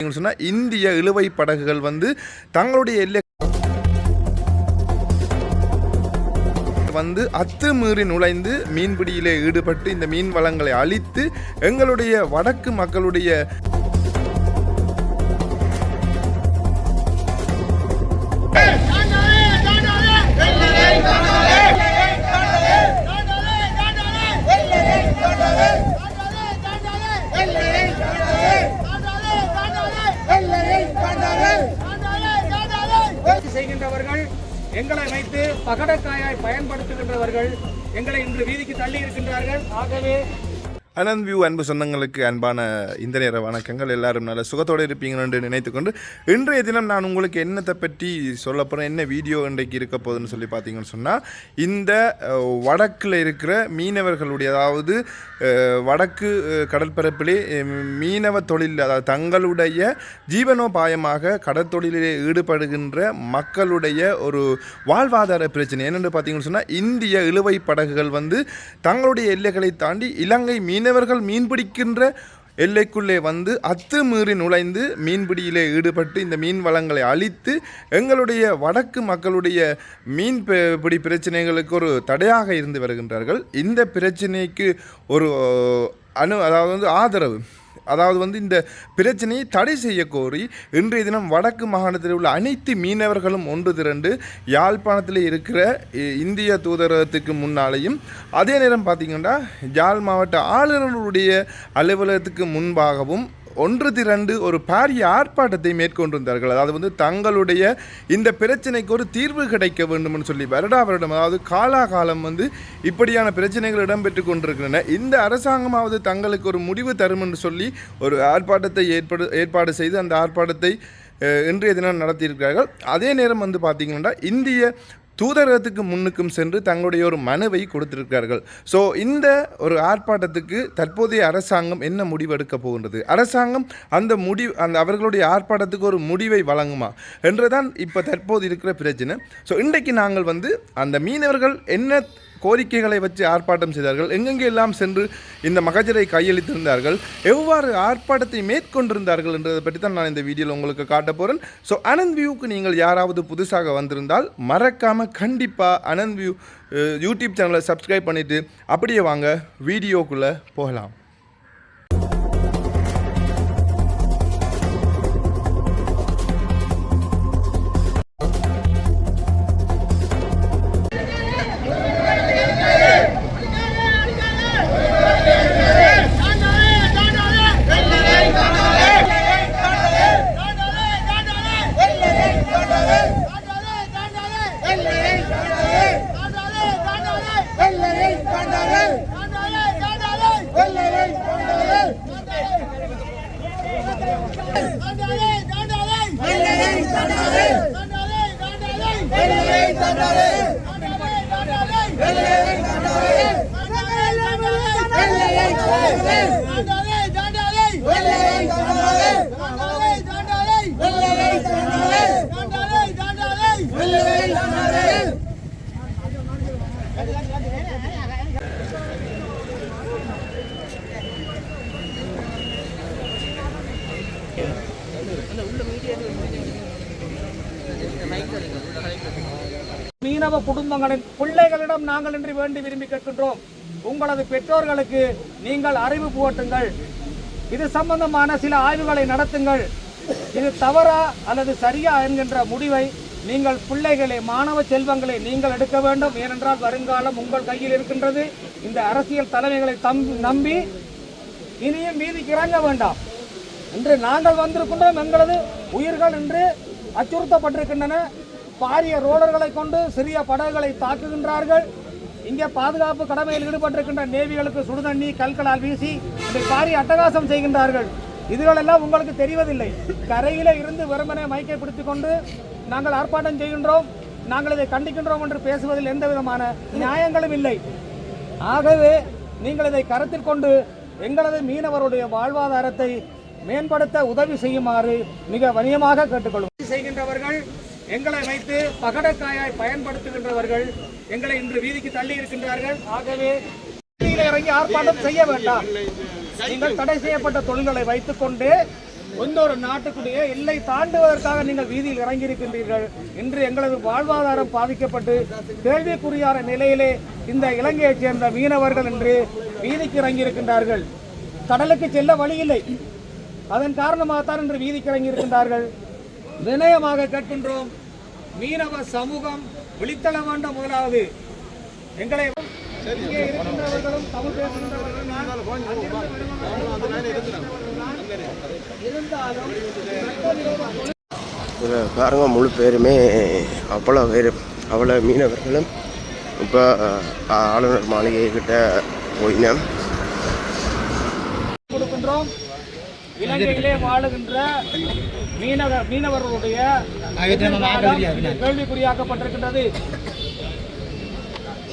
சொன்னா இந்திய இழுவை படகுகள் வந்து தங்களுடைய எல்லை வந்து அத்துமீறி நுழைந்து மீன்பிடியிலே ஈடுபட்டு இந்த மீன் வளங்களை அழித்து எங்களுடைய வடக்கு மக்களுடைய செய்கின்றவர்கள் எங்களை வைத்து பகடக்காயாய் பயன்படுத்துகின்றவர்கள் எங்களை இன்று வீதிக்கு தள்ளி இருக்கின்றார்கள் ஆகவே அனந்த் வியூ அன்பு சொந்தங்களுக்கு அன்பான இந்த நேர வணக்கங்கள். எல்லாரும் நல்ல சுகத்தோடு இருப்பீங்கன்னு நினைத்துக்கொண்டு இன்றைய தினம் நான் உங்களுக்கு என்னத்தை பற்றி சொல்ல போகிறேன் என்ன வீடியோ இன்றைக்கு இருக்க போகுதுன்னு சொல்லி பார்த்தீங்கன்னு சொன்னால் இந்த வடக்கில் இருக்கிற மீனவர்களுடைய அதாவது வடக்கு கடற்பரப்பிலே மீனவ தொழில் அதாவது தங்களுடைய ஜீவனோபாயமாக கடற்தொழிலிலே ஈடுபடுகின்ற மக்களுடைய ஒரு வாழ்வாதார பிரச்சனை. என்னென்று பார்த்தீங்கன்னு சொன்னால் இந்திய இழுவை படகுகள் வந்து தங்களுடைய எல்லைகளை தாண்டி இலங்கை மீனவர்கள் மீன்பிடிக்கின்ற எல்லைக்குள்ளே வந்து அத்துமீறி நுழைந்து மீன்பிடியிலே ஈடுபட்டு இந்த மீன் வளங்களை அழித்து எங்களுடைய வடக்கு மக்களுடைய மீன் பி- பிடி பிரச்சனைகளுக்கு ஒரு தடையாக இருந்து வருகின்றார்கள். இந்த பிரச்சனைக்கு ஒரு அணு அதாவது வந்து ஆதரவு. அதாவது வந்து இந்த பிரச்சனையை தடை செய்ய கோரி இன்றைய தினம் வடக்கு மாகாணத்தில் உள்ள அனைத்து மீனவர்களும் ஒன்று திரண்டு யாழ்ப்பாணத்தில் இருக்கிற இ- இந்திய தூதரகத்துக்கு முன்னாலேயும் அதே நேரம் பார்த்திங்கன்னா யாழ் மாவட்ட ஆளுநருடைய அலுவலகத்துக்கு முன்பாகவும் ஒன்று திரண்டு ஒரு பாரிய ஆர்ப்பாட்டத்தை மேற்கொண்டிருந்தார்கள். அதாவது வந்து தங்களுடைய இந்த பிரச்சனைக்கு ஒரு தீர்வு கிடைக்க வேண்டும்னு சொல்லி வருடா வருடம் அதாவது காலாகாலம் வந்து இப்படியான பிரச்சனைகள் இடம்பெற்று கொண்டிருக்கின்றன. இந்த அரசாங்கமாவது தங்களுக்கு ஒரு முடிவு தரும் என்று சொல்லி ஒரு ஆர்ப்பாட்டத்தை ஏற்பாடு ஏற்பாடு செய்து அந்த ஆர்ப்பாட்டத்தை இன்றைய தினம் நடத்தியிருக்கிறார்கள். அதே நேரம் வந்து பார்த்திங்கன்னா இந்திய தூதரகத்துக்கு முன்னுக்கும் சென்று தங்களுடைய ஒரு மனுவை கொடுத்திருக்கிறார்கள். ஸோ இந்த ஒரு ஆர்ப்பாட்டத்துக்கு தற்போதைய அரசாங்கம் என்ன முடிவெடுக்க போகின்றது? அரசாங்கம் அந்த முடிவு அந்த அவர்களுடைய ஆர்ப்பாட்டத்துக்கு ஒரு முடிவை வழங்குமா? என்றுதான் இப்போ தற்போது இருக்கிற பிரச்சனை. ஸோ இன்றைக்கு நாங்கள் வந்து அந்த மீனவர்கள் என்ன கோரிக்கைகளை வச்சு ஆர்ப்பாட்டம் செய்தார்கள். எங்கெங்கே எல்லாம் சென்று இந்த மகஜரை கையளித்திருந்தார்கள் எவ்வாறு ஆர்ப்பாட்டத்தை மேற்கொண்டிருந்தார்கள் என்றதை பற்றி தான் நான் இந்த வீடியோவில் உங்களுக்கு காட்ட போகிறேன் ஸோ அனந்த் வியூக்கு நீங்கள் யாராவது புதுசாக வந்திருந்தால் மறக்காமல் கண்டிப்பாக அனந்த் வியூ யூடியூப் சேனலை சப்ஸ்கிரைப் பண்ணிவிட்டு அப்படியே வாங்க வீடியோக்குள்ளே போகலாம். மீனவ குடும்பங்களின் பிள்ளைகளிடம் நாங்கள் இன்று வேண்டி விரும்பி கேட்கின்றோம். உங்களது பெற்றோர்களுக்கு நீங்கள் அறிவு புகட்டுங்கள். இது சம்பந்தமான சில ஆய்வுகளை நடத்துங்கள். இது தவறா அல்லது சரியா என்கின்ற முடிவை நீங்கள் பிள்ளைகளை மாணவ செல்வங்களை நீங்கள் எடுக்க வேண்டும். ஏனென்றால் வருங்காலம் உங்கள் கையில் இருக்கின்றது. இந்த அரசியல் தலைமைகளை நம்பி இனியும் வீதிக்கு இறங்க வேண்டாம். இன்று நாங்கள் வந்திருக்கின்றோம் எங்களது உயிர்கள் இன்று அச்சுறுத்தப்பட்டிருக்கின்றன. பாரிய ரோலர்களை கொண்டு சிறிய படகுகளை தாக்குகின்றார்கள். இங்கே பாதுகாப்பு கடமையில் ஈடுபட்டிருக்கின்ற நேவிகளுக்கு சுடுதண்ணி கல்களால் வீசி இதை பாரி அட்டகாசம் செய்கின்றார்கள். இதுகளெல்லாம் உங்களுக்கு தெரிவதில்லை. கரையில இருந்து வெறுமனே மைக்கை பிடித்துக் கொண்டு நாங்கள் ஆர்ப்பாட்டம் செய்கின்றோம். நாங்கள் இதை கண்டிக்கின்றோம் என்று பேசுவதில் எந்த விதமான நியாயங்களும் இல்லை. ஆகவே நீங்கள் இதை கருத்தில் கொண்டு எங்களது மீனவருடைய வாழ்வாதாரத்தை மேம்படுத்த உதவி செய்யுமாறு மிக வணியமாக கேட்டுக்கொள்வோம். செய்கின்றவர்கள் எங்களை வைத்து பகடக்காயாய் பயன்படுத்துகின்றவர்கள் எங்களை இன்று வீதிக்கு தள்ளி இருக்கின்றார்கள். ஆகவே இறங்கி ஆர்ப்பாட்டம் செய்ய வேண்டாம். நீங்கள் தடை செய்யப்பட்ட தொழில்களை வைத்துக்கொண்டு இன்னொரு நாட்டுக்குடைய எல்லை தாண்டுவதற்காக நீங்கள் வீதியில் இறங்கியிருக்கின்றீர்கள். இன்று எங்களது வாழ்வாதாரம் பாதிக்கப்பட்டு கேள்விக்குறியான நிலையிலே இந்த இலங்கையைச் சேர்ந்த மீனவர்கள் இன்று வீதிக்கு இறங்கியிருக்கின்றார்கள். கடலுக்கு செல்ல வழி இல்லை அதன் காரணமாகத்தான் இன்று வீதிக்கு இறங்கியிருக்கின்றார்கள். வினயமாக கேட்கின்றோம். மீனவ சமூகம் விழித்தள வேண்டும் முதலாவது. எங்களை இங்கே இருக்கின்றவர்களும் தமிழ் பேசுகின்றவர்களும் பாருங்க முழு பேருமே அவ்வளோ பேர் அவ்வளோ மீனவர்களும் இப்போ ஆளுநர் மாளிகை கிட்ட போயினோம் இலங்கையிலே வாழுகின்ற மீனவ மீனவர்களுடைய கேள்விக்குறியாக்கப்பட்டிருக்கின்றது.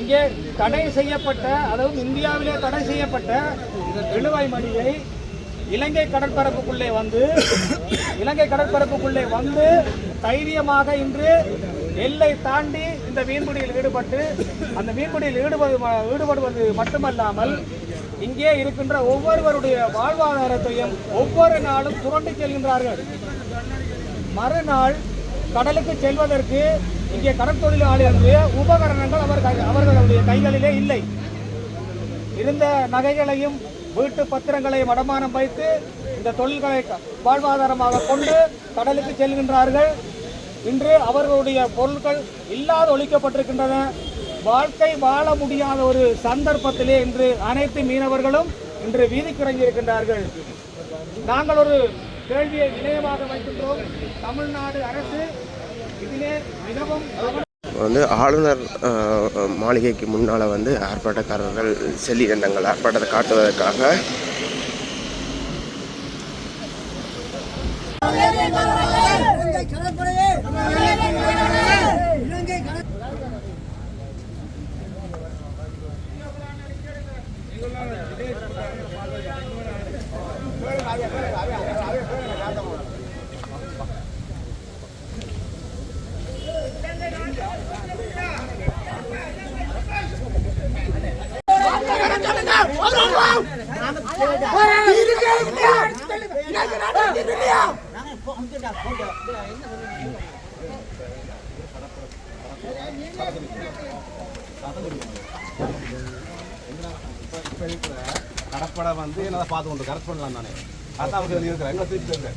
இங்கே தடை செய்யப்பட்ட அதுவும் இந்தியாவிலே தடை செய்யப்பட்ட இழுவாய் மணியை இலங்கை கடற்பரப்புக்குள்ளே வந்து இலங்கை கடற்பரப்புக்குள்ளே வந்து தைரியமாக இன்று எல்லை தாண்டி இந்த மீன்பிடியில் ஈடுபட்டு அந்த மீன்பிடியில் ஈடுபடு ஈடுபடுவது மட்டுமல்லாமல் இங்கே இருக்கின்ற ஒவ்வொருவருடைய வாழ்வாதாரத்தையும் ஒவ்வொரு நாளும் சுரண்டி செல்கின்றார்கள். மறுநாள் கடலுக்கு செல்வதற்கு இங்கே கடற்தொழிலாளர்களுடைய உபகரணங்கள் அவர் கை- அவர்களுடைய கைகளிலே இல்லை. இருந்த நகைகளையும் வீட்டு பத்திரங்களையும் அடமானம் வைத்து இந்த தொழில்களை க- வாழ்வாதாரமாக கொண்டு கடலுக்கு செல்கின்றார்கள். இன்று அவர்களுடைய பொருட்கள் இல்லாது ஒழிக்கப்பட்டிருக்கின்றன. வாழ்க்கை வாழ முடியாத ஒரு சந்தர்ப்பத்திலே இன்று அனைத்து மீனவர்களும் இன்று வீதிக்குறங்கியிருக்கின்றார்கள். நாங்கள் ஒரு கேள்வியை நிலையமாக வைக்கின்றோம். தமிழ்நாடு அரசு இதிலே மிகவும் வந்து ஆளுநர் மாளிகைக்கு முன்னால் வந்து ஆர்ப்பாட்டக்காரர்கள் செல்லிடங்கள் ஆர்ப்பாட்டத்தை காட்டுவதற்காக இலங்கை கடற்படையே இலங்கை கடற்படை கடற்படை வந்து என்ன பார்த்து கொண்டு கரெக்ட் பண்ணலாம் நானே அதான் இருக்கிறேன் எங்களை திருப்பி இருக்கிறேன்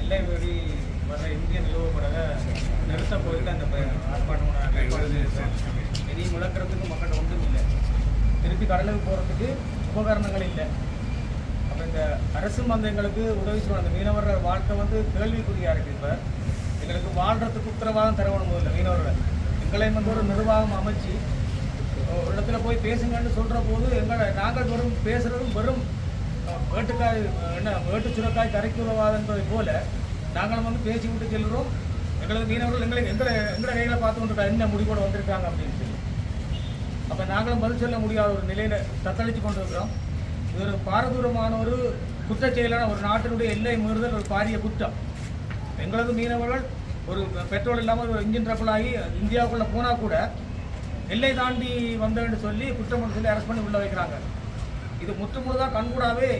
எல்லை மீறி வர இந்திய நிலவுப்படக நிறுத்த போயிட்டு அந்த ப- ஆர்ப்பாட்டம் நடக்குது. இனி முழக்கிறதுக்கு மக்கள் ஒன்றும் இல்லை திருப்பி கடலுக்கு போகிறதுக்கு உபகரணங்கள் இல்லை இந்த அரசு வந்து எங்களுக்கு உதவி செய்யணும். அந்த மீனவர்கள் வாழ்க்கை வந்து கேள்விக்குறியாக இருக்குது இப்போ. எங்களுக்கு வாழ்கிறதுக்கு உத்தரவாதம் தரணும் முதல்ல மீனவர்கள். எங்களை வந்து ஒரு நிர்வாகம் அமைச்சு ஒரு இடத்துல போய் பேசுங்கன்னு சொல்கிற போது எங்களை நாங்கள் வெறும் பேசுகிறதும் வெறும் வேட்டுக்காய் என்ன வேட்டு சுரக்காய் கரைக்கு உறவாதுன்றதை போல நாங்கள் வந்து பேசி விட்டு செல்கிறோம் எங்களது மீனவர்கள் எங்களை எங்களை எங்களை கைகளை பார்த்து கொண்டு என்ன முடிவோடு வந்திருக்காங்க அப்படின்னு சொல்லி. அப்போ நாங்களும் பதில் சொல்ல முடியாத ஒரு நிலையில் தத்தளித்து கொண்டு இருக்கிறோம் இது ஒரு பாரதூரமான ஒரு குற்றச் செயலான ஒரு நாட்டினுடைய எல்லை மீறுதல் ஒரு பாரிய குற்றம். எங்களது மீனவர்கள் ஒரு பெட்ரோல் இல்லாமல் ஒரு இன்ஜின் ட்ரபிள் ஆகி இந்தியாவுக்குள்ளே போனால் கூட எல்லை தாண்டி வந்தேன்னு சொல்லி குற்றம் சொல்லி அரெஸ்ட் பண்ணி உள்ள வைக்கிறாங்க. இது முற்று முழுதாக கண்கூடாவே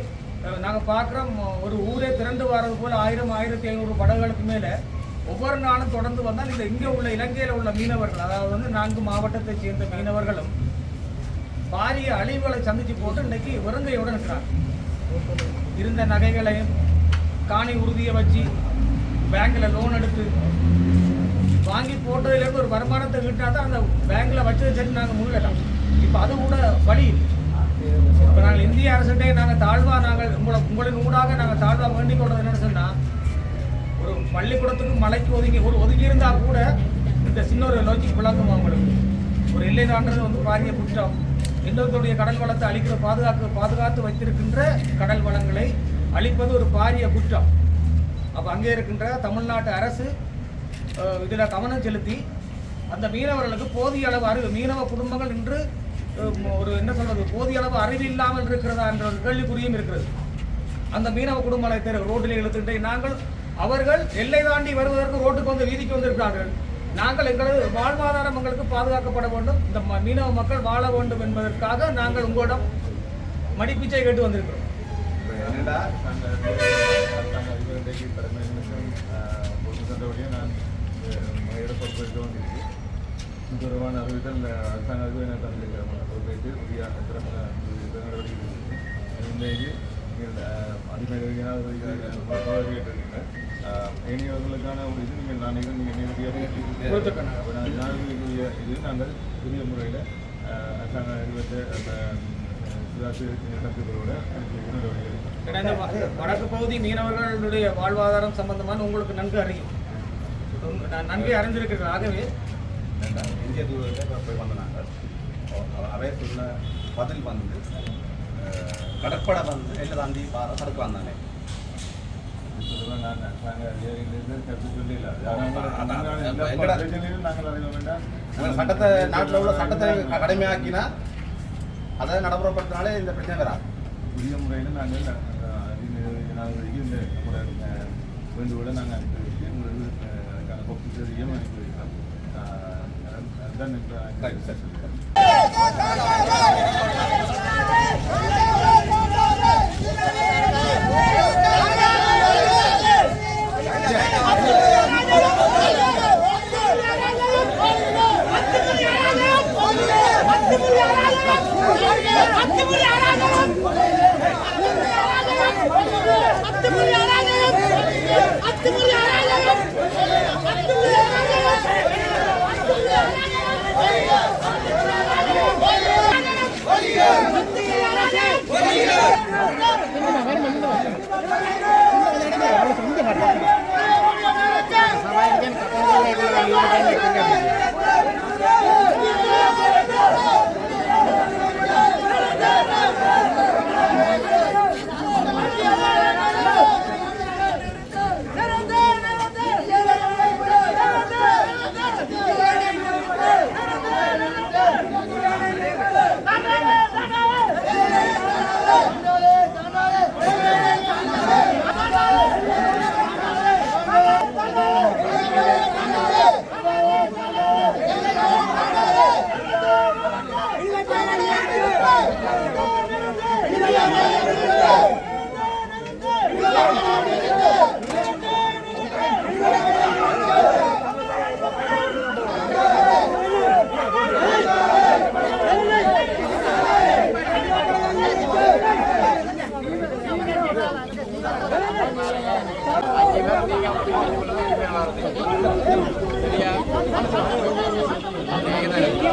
நாங்கள் பார்க்குறோம் ஒரு ஊரே திரண்டு வர்றது போல் ஆயிரம் ஆயிரத்தி ஐநூறு படகுகளுக்கு மேலே ஒவ்வொரு நாளும் தொடர்ந்து வந்தால் இந்த இங்கே உள்ள இலங்கையில் உள்ள மீனவர்கள் அதாவது வந்து நான்கு மாவட்டத்தை சேர்ந்த மீனவர்களும் பாரிய அழிவுகளை சந்தித்து போட்டு இன்றைக்கி வெறுங்கையோடு இருக்கிறாங்க இருந்த நகைகளையும் காணி உறுதியை வச்சு பேங்க்கில் லோன் எடுத்து வாங்கி போட்டதுலேருந்து ஒரு வருமானத்தை விட்டால் தான் அந்த பேங்க்கில் வச்சது சரி நாங்கள் முன்னேற்றோம் இப்போ அது கூட வழி இப்போ நாங்கள் இந்திய அரசுகிட்டே நாங்கள் தாழ்வா நாங்கள் உங்களை உங்களின் ஊடாக நாங்கள் தாழ்வா வேண்டிக் கொண்டது என்னென்னு சொன்னால் ஒரு பள்ளிக்கூடத்துக்கு மலைக்கு ஒதுங்கி ஒரு ஒதுங்கி இருந்தால் கூட இந்த சின்ன ஒரு லாஜிக் விளக்கம் அவங்களுக்கு ஒரு எல்லை தாண்டது வந்து பாரிய குற்றம் இன்னொருத்தருடைய கடல் வளத்தை அழிக்கிற பாதுகாக்க பாதுகாத்து வைத்திருக்கின்ற கடல் வளங்களை அழிப்பது ஒரு பாரிய குற்றம். அப்போ அங்கே இருக்கின்ற தமிழ்நாட்டு அரசு இதில் கவனம் செலுத்தி அந்த மீனவர்களுக்கு போதிய அளவு அறிவு மீனவ குடும்பங்கள் இன்று ஒரு என்ன சொல்றது போதிய அளவு அறிவு இல்லாமல் இருக்கிறதா என்ற ஒரு கேள்விக்குறியும் இருக்கிறது. அந்த மீனவ குடும்பங்களை தெரு ரோட்டில் இழுத்துட்டு நாங்கள் அவர்கள் எல்லை தாண்டி வருவதற்கு ரோட்டுக்கு வந்து வீதிக்கு வந்திருக்கிறார்கள். நாங்கள் எங்களது வாழ்வாதாரம் எங்களுக்கு பாதுகாக்கப்பட வேண்டும். இந்த ம- மீனவ மக்கள் வாழ வேண்டும் என்பதற்காக நாங்கள் உங்களிடம் மடிப்பிச்சை கேட்டு வந்திருக்கிறோம். பொது தொடர்பான அறிவித்தல் அரசாங்க அறிவு என தந்திருக்கிற பொறுப்பேற்று உரிய சிறந்த நடவடிக்கை இன்றைக்கு அதிகாரிகள் கேட்டிருக்கீங்க இனியவர்களுக்கான ஒரு இது நீங்கள் நான் நீங்கள் நேரடியாக இது நாங்கள் புதிய முறையில் அரசாங்க அறிவித்த அந்த வடக்கு பகுதி மீனவர்களுடைய வாழ்வாதாரம் சம்பந்தமான உங்களுக்கு நன்கு அறியும். நன்கு அறிந்திருக்கிறேன். ஆகவே. இந்திய தூதரத்தை போய் வந்த நாங்கள் அவ- பதில் வந்து கடற்படை வந்து எல்லை தாண்டி பார தடுக்க வந்தானே சொல்லுவேன் நான். நாங்கள் கருத்து நாங்கள் நாங்கள். நாங்கள் சட்டத்தை நாட்டில் உள்ள சட்டத்தை கடுமையாக்கினா அதை நடைமுறைப்படுத்தினாலே இந்த பிரச்சனை வராது. புதிய முறையில் நாங்கள் ஜனாதிபதிக்கு இந்த நம்முடைய வேண்டுகோளை நாங்கள் அனுப்பி வச்சு உங்களுக்கு அதுக்கான பொறுப்புச்சரியம் அனுப்பி வைக்கிறோம். அதுதான் இப்போ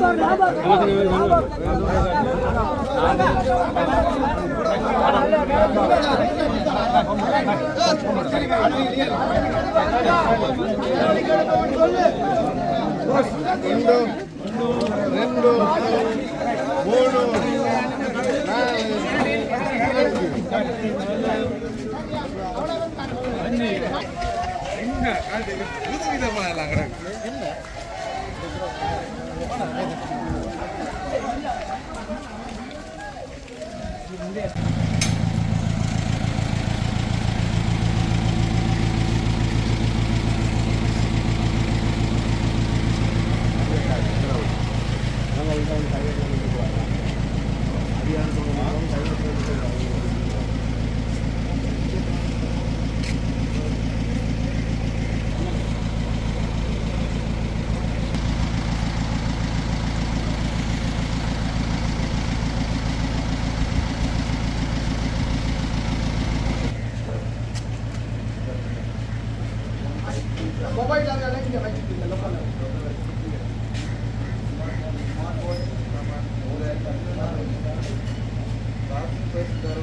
ரைட் சார் రెండు మూడు నాలుగు அவனும் 我们先开一个，边走边开一个，边走边开一个。பண்ண